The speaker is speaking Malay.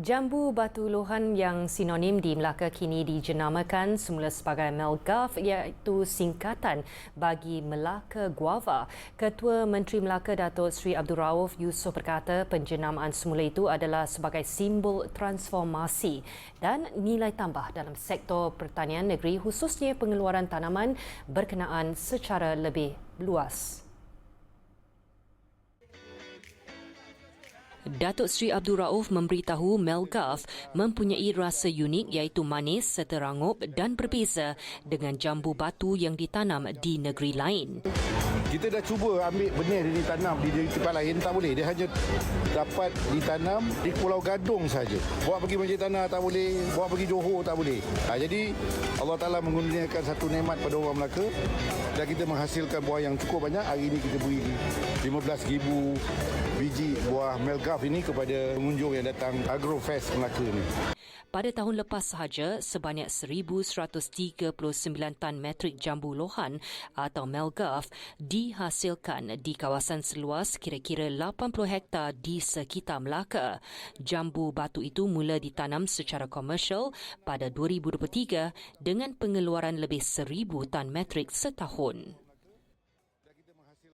Jambu batu lohan yang sinonim di Melaka kini dijenamakan semula sebagai Melgaf iaitu singkatan bagi Melaka Guava. Ketua Menteri Melaka Datuk Seri Abdul Rauf Yusof berkata penjenamaan semula itu adalah sebagai simbol transformasi dan nilai tambah dalam sektor pertanian negeri khususnya pengeluaran tanaman berkenaan secara lebih luas. Datuk Seri Abdul Rauf memberitahu Melgaf mempunyai rasa unik iaitu manis serta rangup dan berbeza dengan jambu batu yang ditanam di negeri lain. Kita dah cuba ambil benih ini tanam di tempat lain tak boleh. Dia hanya dapat ditanam di Pulau Gadung saja. Bawa pergi Masjid Tanah tak boleh, bawa pergi Johor tak boleh. Ha, jadi Allah Taala mengurniakan satu nikmat pada orang Melaka dan kita menghasilkan buah yang cukup banyak. Hari ini kita beri 15,000 biji buah Melgaf ini kepada pengunjung yang datang Agrofest Melaka ini. Pada tahun lepas sahaja, sebanyak 1,139 tan metrik jambu lohan atau Melgaf dihasilkan di kawasan seluas kira-kira 80 hektar di sekitar Melaka. Jambu batu itu mula ditanam secara komersial pada 2023 dengan pengeluaran lebih 1,000 tan metrik setahun.